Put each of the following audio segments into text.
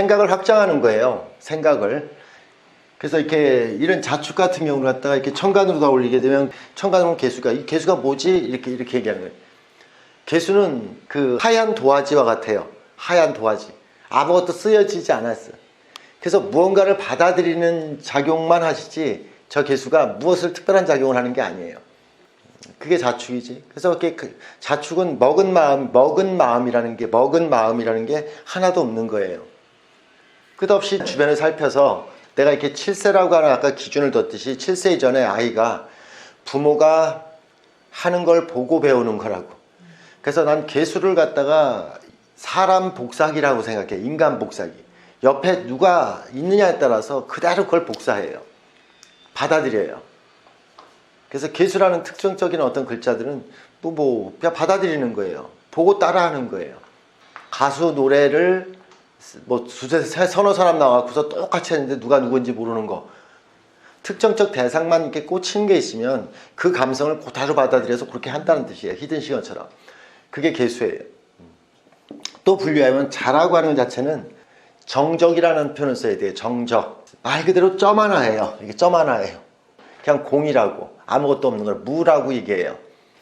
생각을 확장하는 거예요. 생각을. 그래서 이렇게 이런 자축 같은 경우를 갖다가 이렇게 천간으로 다 올리게 되면 천간으로 개수가 이 개수가 뭐지 이렇게 이렇게 얘기하는 거예요. 개수는 그 하얀 도화지와 같아요. 하얀 도화지. 아무것도 쓰여지지 않았어요. 그래서 무언가를 받아들이는 작용만 하시지 저 개수가 무엇을 특별한 작용을 하는 게 아니에요. 그게 자축이지. 그래서 그 자축은 먹은 마음, 먹은 마음이라는 게 먹은 마음이라는 게 하나도 없는 거예요. 끝없이 주변을 살펴서 내가 이렇게 7세라고 하는 아까 기준을 뒀듯이 7세 이전에 아이가 부모가 하는 걸 보고 배우는 거라고. 그래서 난 개수를 갖다가 사람 복사기라고 생각해. 인간 복사기. 옆에 누가 있느냐에 따라서 그대로 그걸 복사해요. 받아들여요. 그래서 개수라는 특정적인 어떤 글자들은 또 뭐 그냥 받아들이는 거예요. 보고 따라하는 거예요. 가수 노래를 뭐 두세 세- 서너 사람 나와서 똑같이 했는데 누가 누군지 모르는 거. 특정적 대상만 이렇게 꽂힌 게 있으면 그 감성을 그대로 받아들여서 그렇게 한다는 뜻이에요. 히든 시건처럼. 그게 개수예요. 또 분류하면 자라고 하는 것 자체는 정적이라는 표현을 써야 돼요. 정적. 말 그대로 점 하나예요. 이게 점 하나예요. 그냥 공이라고 아무것도 없는 걸 무라고 얘기해요.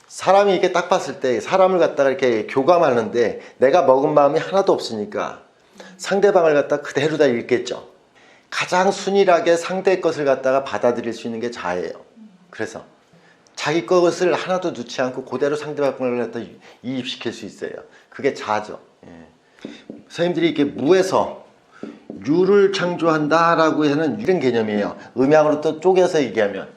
사람이 이렇게 딱 봤을 때 사람을 갖다가 이렇게 교감하는데 내가 먹은 마음이 하나도 없으니까 상대방을 갖다 그대로 다 읽겠죠. 가장 순일하게 상대 것을 갖다가 받아들일 수 있는 게 자예요. 그래서 자기 것을 하나도 놓지 않고 그대로 상대방을 갖다 이입시킬 수 있어요. 그게 자죠. 예. 선생님들이 이렇게 무에서 유를 창조한다라고 하는 이런 개념이에요. 음양으로 또 쪼개서 얘기하면.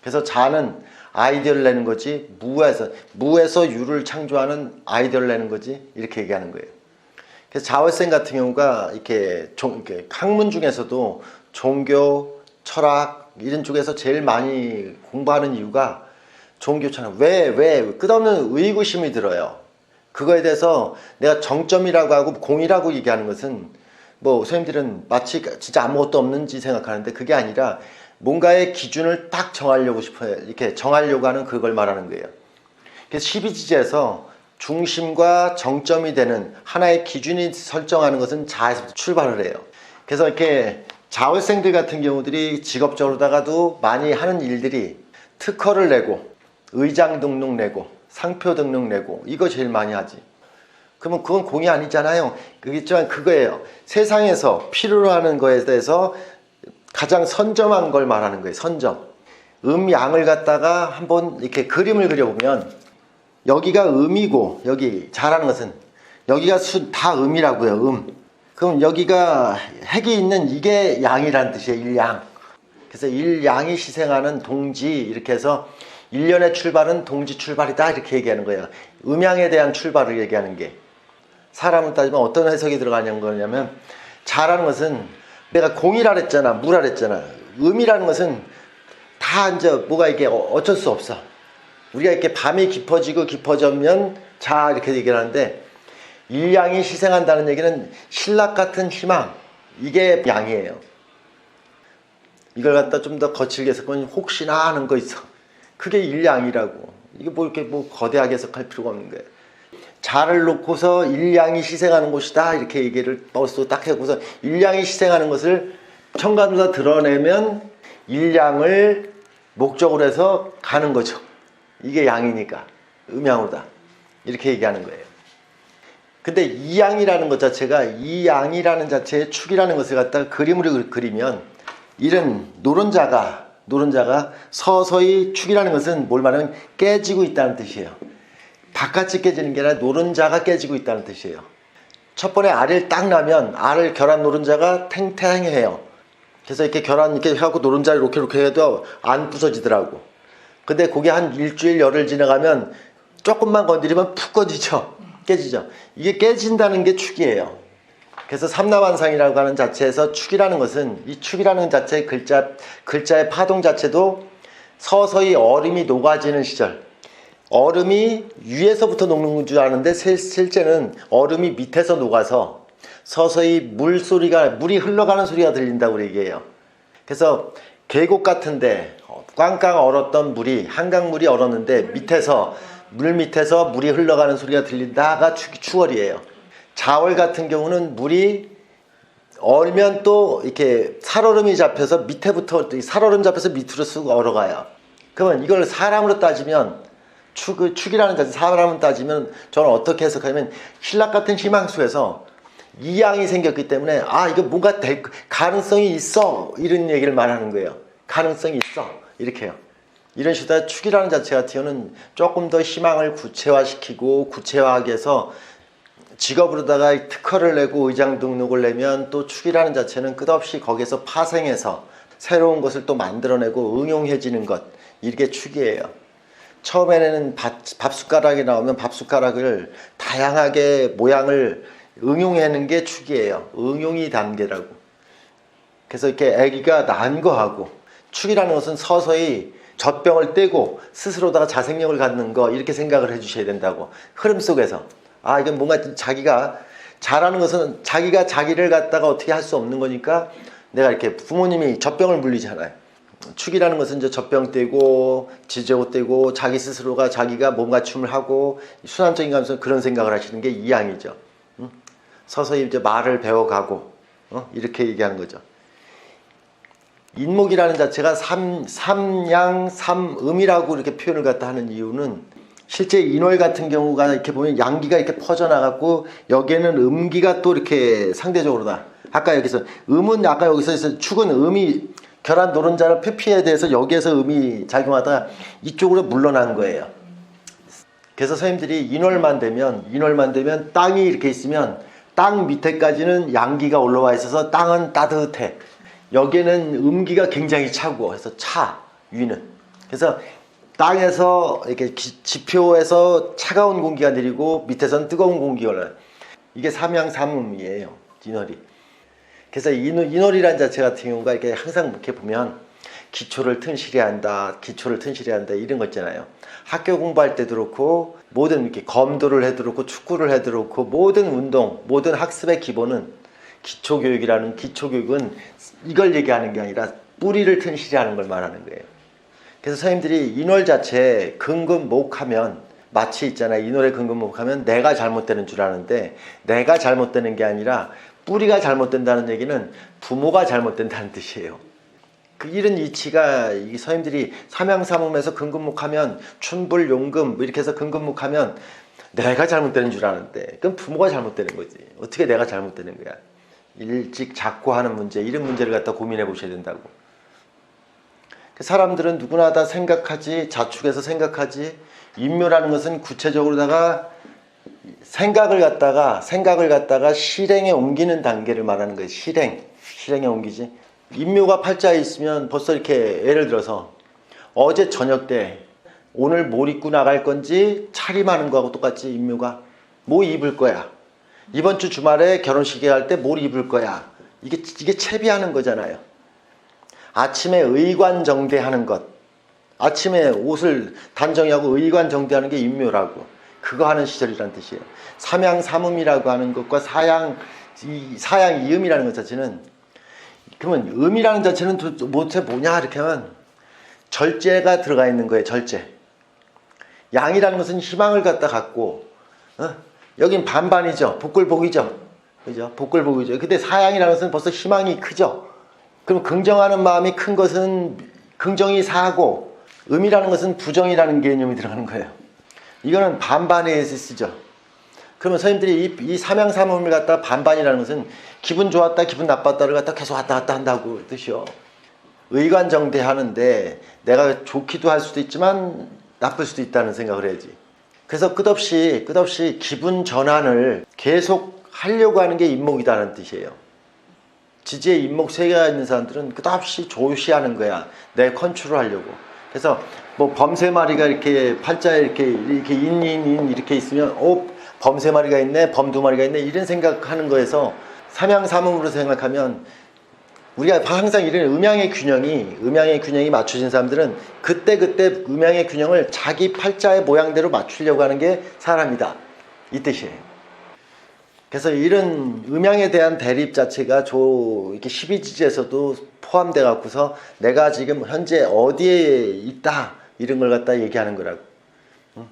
그래서 자는 아이디어를 내는 거지 무에서 무에서 유를 창조하는 아이디어를 내는 거지 이렇게 얘기하는 거예요. 그래서 자월생 같은 경우가 이렇게, 종, 이렇게 학문 중에서도 종교, 철학 이런 쪽에서 제일 많이 공부하는 이유가 종교 철학 왜 왜 끝없는 의구심이 들어요. 그거에 대해서 내가 정점이라고 하고 공이라고 얘기하는 것은 뭐 선생님들은 마치 진짜 아무것도 없는지 생각하는데 그게 아니라 뭔가의 기준을 딱 정하려고 싶어요. 이렇게 정하려고 하는 그걸 말하는 거예요. 그래서 12지지에서 중심과 정점이 되는 하나의 기준이 설정하는 것은 자에서 출발을 해요. 그래서 이렇게 자월생들 같은 경우들이 직업적으로다가도 많이 하는 일들이 특허를 내고 의장 등록 내고 상표 등록 내고 이거 제일 많이 하지. 그러면 그건 공이 아니잖아요. 그겠지만 그거예요. 세상에서 필요로 하는 거에 대해서 가장 선점한 걸 말하는 거예요. 선점. 음 양을 갖다가 한번 이렇게 그림을 그려보면 여기가 음이고 여기 잘하는 것은 여기가 수, 다 음이라고요. 음. 그럼 여기가 핵이 있는 이게 양이라는 뜻이에요. 일양. 그래서 일양이 시생하는 동지 이렇게 해서 일련의 출발은 동지 출발이다 이렇게 얘기하는 거예요. 음양에 대한 출발을 얘기하는 게 사람을 따지면 어떤 해석이 들어가냐는 거냐면 자라는 것은 내가 공이라 그랬잖아 무라 그랬잖아 음이라는 것은 다 이제 뭐가 이게 어- 어쩔 수 없어 우리가 이렇게 밤이 깊어지고 깊어지면 자 이렇게 얘기를 하는데 일양이 희생한다는 얘기는 신락 같은 희망. 이게 양이에요. 이걸 갖다 좀 더 거칠게 해석하면 혹시나 하는 거 있어. 그게 일양이라고. 이게 뭐 이렇게 뭐 거대하게 해석할 필요가 없는 거예요. 자를 놓고서 일양이 희생하는 곳이다. 이렇게 얘기를 벌써 딱 해고서 일양이 희생하는 것을 청간으로 드러내면 일양을 목적으로 해서 가는 거죠. 이게 양이니까 음양으로다 이렇게 얘기하는 거예요. 근데 이 양이라는 것 자체가 이 양이라는 자체의 축이라는 것을 갖다가 그림으로 그- 그리면 이런 노른자가 노른자가 서서히 축이라는 것은 뭘 말하면 깨지고 있다는 뜻이에요. 바깥이 깨지는 게 아니라 노른자가 깨지고 있다는 뜻이에요. 첫 번에 알을 딱 나면 알을 결한 노른자가 탱탱해요. 그래서 이렇게 결한 이렇게 해갖고 노른자를 이렇게 이렇게 해도 안 부서지더라고. 근데 그게 한 일주일 열흘 지나가면 조금만 건드리면 푹 꺼지죠. 깨지죠. 이게 깨진다는 게 축이에요. 그래서 삼라완상이라고 하는 자체에서 축이라는 것은 이 축이라는 자체의 글자 글자의 파동 자체도 서서히 얼음이 녹아지는 시절. 얼음이 위에서부터 녹는 줄 아는데 실- 실제는 얼음이 밑에서 녹아서 서서히 물 소리가 물이 흘러가는 소리가 들린다고 얘기해요. 그래서 계곡 같은데 어, 꽝꽝 얼었던 물이 한강물이 얼었는데 밑에서 물 밑에서 물이 흘러가는 소리가 들린다가 추, 추월이에요. 자월 같은 경우는 물이 얼면 또 이렇게 살얼음이 잡혀서 밑에부터 이 살얼음 잡혀서 밑으로 쑥 얼어가요. 그러면 이걸 사람으로 따지면 축, 축이라는 자체 사람으로 따지면 저는 어떻게 해석하냐면 신락 같은 희망 속에서 이양이 생겼기 때문에 아 이거 뭔가 될 가능성이 있어 이런 얘기를 말하는 거예요. 가능성이 있어 이렇게요. 이런 식으로 축이라는 자체 같은 경우는 조금 더 희망을 구체화시키고 구체화하기 위해서 직업으로다가 특허를 내고 의장 등록을 내면 또 축이라는 자체는 끝없이 거기에서 파생해서 새로운 것을 또 만들어내고 응용해지는 것 이게 축이에요. 처음에는 밥, 밥숟가락이 나오면 밥숟가락을 다양하게 모양을 응용하는 게 축이에요. 응용이 단계라고. 그래서 이렇게 아기가 난 거하고 축이라는 것은 서서히 젖병을 떼고 스스로다가 자생력을 갖는 거 이렇게 생각을 해주셔야 된다고. 흐름 속에서. 아 이건 뭔가 자기가 잘하는 것은 자기가 자기를 갖다가 어떻게 할 수 없는 거니까 내가 이렇게 부모님이 젖병을 물리잖아요. 축이라는 것은 이제 젖병 떼고 지저옷 떼고 자기 스스로가 자기가 몸 갖춤을 하고 순환적인 감성 그런 생각을 하시는 게 이양이죠. 응? 서서히 이제 말을 배워가고 어? 이렇게 얘기하는 거죠 인목이라는 자체가 삼, 삼양, 삼음이라고 이렇게 표현을 갖다 하는 이유는 실제 인월 같은 경우가 이렇게 보면 양기가 이렇게 퍼져나갔고 여기에는 음기가 또 이렇게 상대적으로 다. 아까 여기서 음은 아까 여기서 축은 음이 결한 노른자를 표피에 대해서 여기에서 음이 작용하다가 이쪽으로 물러난 거예요. 그래서 선생님들이 인월만 되면 인월만 되면 땅이 이렇게 있으면 땅 밑에까지는 양기가 올라와 있어서 땅은 따뜻해. 여기에는 음기가 굉장히 차고 해서 차 위는. 그래서 땅에서 이렇게 기- 지표에서 차가운 공기가 내리고 밑에선 뜨거운 공기가 올라요. 이게 삼양삼음이에요 인월이 그래서 인월, 인월이라는 자체 같은 경우가 이렇게 항상 이렇게 보면 기초를 튼실히 한다 기초를 튼실히 한다 이런 거 있잖아요. 학교 공부할 때도 그렇고 모든 이렇게 검도를 해도 그렇고 축구를 해도 그렇고 모든 운동 모든 학습의 기본은 기초교육이라는 기초교육은 이걸 얘기하는 게 아니라 뿌리를 튼실히 하는 걸 말하는 거예요. 그래서 선생님들이 인월 자체 근근목하면 마치 있잖아요. 인월의 근근목하면 내가 잘못되는 줄 아는데 내가 잘못되는 게 아니라 뿌리가 잘못된다는 얘기는 부모가 잘못된다는 뜻이에요. 그 이런 이치가 이 선생님들이 삼양삼음에서 근근목하면 춘불 용금 뭐 이렇게 해서 근근목하면 내가 잘못되는 줄 아는데 그럼 부모가 잘못되는 거지. 어떻게 내가 잘못되는 거야? 일찍 작고 하는 문제 이런 문제를 갖다 고민해 보셔야 된다고. 그 사람들은 누구나 다 생각하지 자축해서 생각하지 인묘라는 것은 구체적으로다가 생각을 갖다가 생각을 갖다가 실행에 옮기는 단계를 말하는 거예요. 실행 실행에 옮기지. 인묘가 팔자에 있으면 벌써 이렇게 예를 들어서 어제 저녁 때 오늘 뭘 입고 나갈 건지 차림하는 거하고 똑같지 인묘가 뭐 입을 거야. 이번 주 주말에 결혼식에 갈 때 뭘 입을 거야. 이게 이게 채비하는 거잖아요. 아침에 의관정대하는 것. 아침에 옷을 단정하고 의관정대하는 게 인묘라고. 그거 하는 시절이라는 뜻이에요. 삼양삼음이라고 하는 것과 사양 이 사양 이음이라는 것 자체는 그러면 음이라는 자체는 도- 도대체 뭐냐 이렇게 하면 절제가 들어가 있는 거예요. 절제. 양이라는 것은 희망을 갖다 갖고 어? 여긴 반반이죠. 복글복이죠. 그죠? 복글복이죠. 근데 사양이라는 것은 벌써 희망이 크죠. 그럼 긍정하는 마음이 큰 것은 긍정이 사고 음이라는 것은 부정이라는 개념이 들어가는 거예요. 이거는 반반에 쓰죠. 그러면 선생님들이 이, 이 삼양삼음을 갖다 반반이라는 것은 기분 좋았다 기분 나빴다를 갖다 계속 왔다 갔다 한다고 뜻이요. 의관정대하는데 내가 좋기도 할 수도 있지만 나쁠 수도 있다는 생각을 해야지. 그래서 끝없이 끝없이 기분 전환을 계속 하려고 하는 게 인목이다는 뜻이에요. 지지에 인목 세 개가 있는 사람들은 끝없이 조시하는 거야. 내 컨트롤 하려고. 그래서 뭐 범세 마리가 이렇게 팔자에 이렇게 이렇게 인인인 이렇게 있으면 어 범세 마리가 있네, 범 두 마리가 있네 이런 생각하는 거에서 삼양삼음으로 생각하면 우리가 항상 이런 음양의 균형이 음양의 균형이 맞춰진 사람들은 그때 그때 음양의 균형을 자기 팔자의 모양대로 맞추려고 하는 게 사람이다 이 뜻이에요. 그래서 이런 음양에 대한 대립 자체가 저 이렇게 12지지에서도 포함돼 갖고서 내가 지금 현재 어디에 있다 이런 걸 갖다 얘기하는 거라고. 응?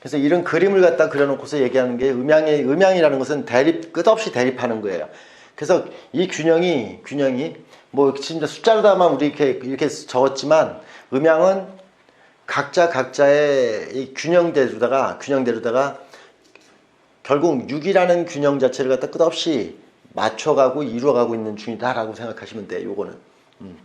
그래서 이런 그림을 갖다 그려놓고서 얘기하는 게 음양의 음양이라는 것은 대립 끝없이 대립하는 거예요. 그래서 이 균형이 균형이 뭐 진짜 숫자로다만 우리 이렇게 이렇게 적었지만 음양은 각자 각자의 이 균형대로다가 균형대로다가 결국 6이라는 균형 자체를 갖다 끝없이 맞춰가고 이루어가고 있는 중이다라고 생각하시면 돼요. 요거는. 음.